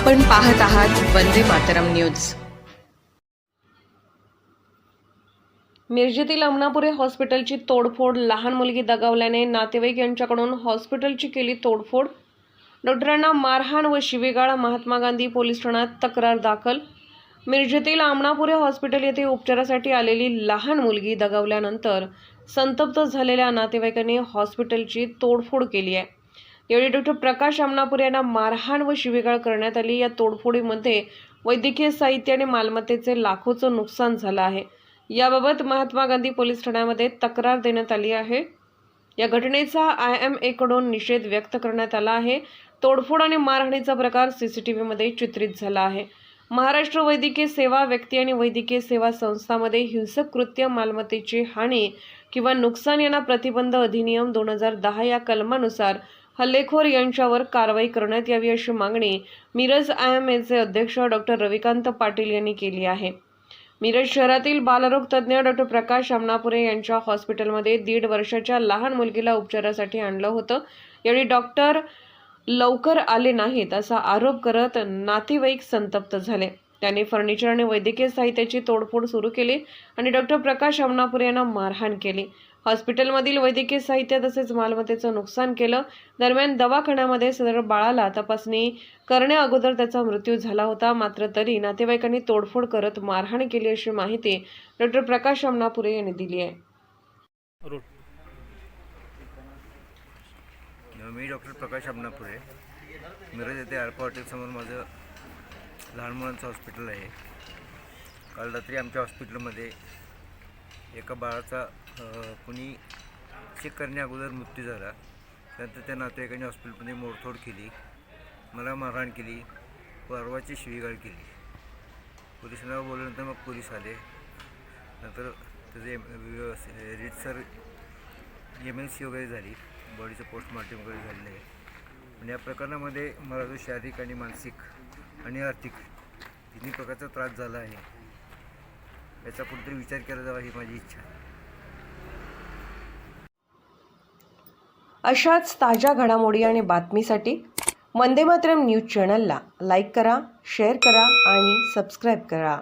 आपण पाहत आहात वंदे मातरम न्यूज. मिरजेतील अमनापुरे हॉस्पिटलची तोडफोड लहान मुलगी दगावल्याने नातेवाईक यांच्याकडून हॉस्पिटलची केली तोडफोड. डॉक्टरांना मारहाण व शिवेगाळ महात्मा गांधी पोलीस ठाण्यात तक्रार दाखल. मिरजेतील आमणापुरे हॉस्पिटल येथे उपचारासाठी आलेली लहान मुलगी दगावल्यानंतर संतप्त झालेल्या नातेवाईकांनी हॉस्पिटलची तोडफोड केली आहे. यावेळी डॉक्टर प्रकाश आमनापूर यांना मारहाण व शिवेगाळ करण्यात आली. या तोडफोडीमध्ये वैद्यकीय साहित्य आणि मालमत्तेचे लाखोचं नुकसान झालं आहे. याबाबत महात्मा गांधी पोलीस ठाण्यामध्ये तक्रार देण्यात आली आहे. या घटनेचा आय एम एकडून निषेध व्यक्त करण्यात आला आहे. तोडफोड आणि मारहाणीचा प्रकार सीसीटीव्हीमध्ये चित्रित झाला आहे. महाराष्ट्र वैद्यकीय सेवा व्यक्ती आणि वैद्यकीय सेवा संस्थामध्ये हिंसक कृत्य मालमत्तेची हानी किंवा नुकसान यांना प्रतिबंध अधिनियम दोन हजार दहा या कलमानुसार हल्लेखोर यांच्यावर कारवाई करण्यात यावी अशी मागणी मिरज आय एम एचे अध्यक्ष डॉक्टर रविकांत पाटील यांनी केली आहे. मिरज शहरातील बालरोग तज्ज्ञ डॉक्टर प्रकाश अमनापुरे यांच्या हॉस्पिटलमध्ये दीड वर्षाच्या लहान मुलगीला उपचारासाठी आणलं होतं. यावेळी डॉक्टर लवकर आले नाहीत असा आरोप करत नातेवाईक संतप्त झाले. त्यांनी फर्निचर आणि वैद्यकीय साहित्याची तोडफोड सुरू केली आणि डॉक्टर प्रकाश अमनापुरे यांना मारहाण केली. हॉस्पिटलमधील वैद्यकीय साहित्य तसेच मालमत्तेचं नुकसान केलं. दरम्यान दवाखान्यामध्ये सदर बाळाला तपासणी करण्या अगोदर त्याचा मृत्यू झाला होता. मात्र तरी नातेवाईकांनी तोडफोड करत मारहाण केली अशी माहिती डॉक्टर प्रकाश अमनापुरे यांनी दिली आहे. मी डॉक्टर प्रकाश अमनापुरे. मिरज येथे अल्पा हॉटेलसमोर माझं लहान मुलांचं हॉस्पिटल आहे. काल रात्री आमच्या हॉस्पिटलमध्ये एका बाळाचा कुणी चेक करण्या अगोदर मृत्यू झाला. त्यानंतर त्या नातेवाईकांनी हॉस्पिटलमध्ये मोडतोड केली. मला मारहाण केली. परवाची शिवीगाळ केली. पोलिसांना बोलल्यानंतर मग पोलीस आले. नंतर त्याचे रीतसर एम एल सी वगैरे झाली. बॉडीचं पोस्टमॉर्टम वगैरे झालेलं आहे. पण या प्रकरणामध्ये मला जो शारीरिक आणि मानसिक आणि आर्थिक तिन्ही प्रकारचा त्रास झाला आहे. याचा कुठेतरी विचार केला जावा ही माझी इच्छा अशाच ताज्या घडामोडी आणि बातमीसाठी वंदे मातरम न्यूज चॅनलला लाईक करा शेअर करा आणि सबस्क्राईब करा.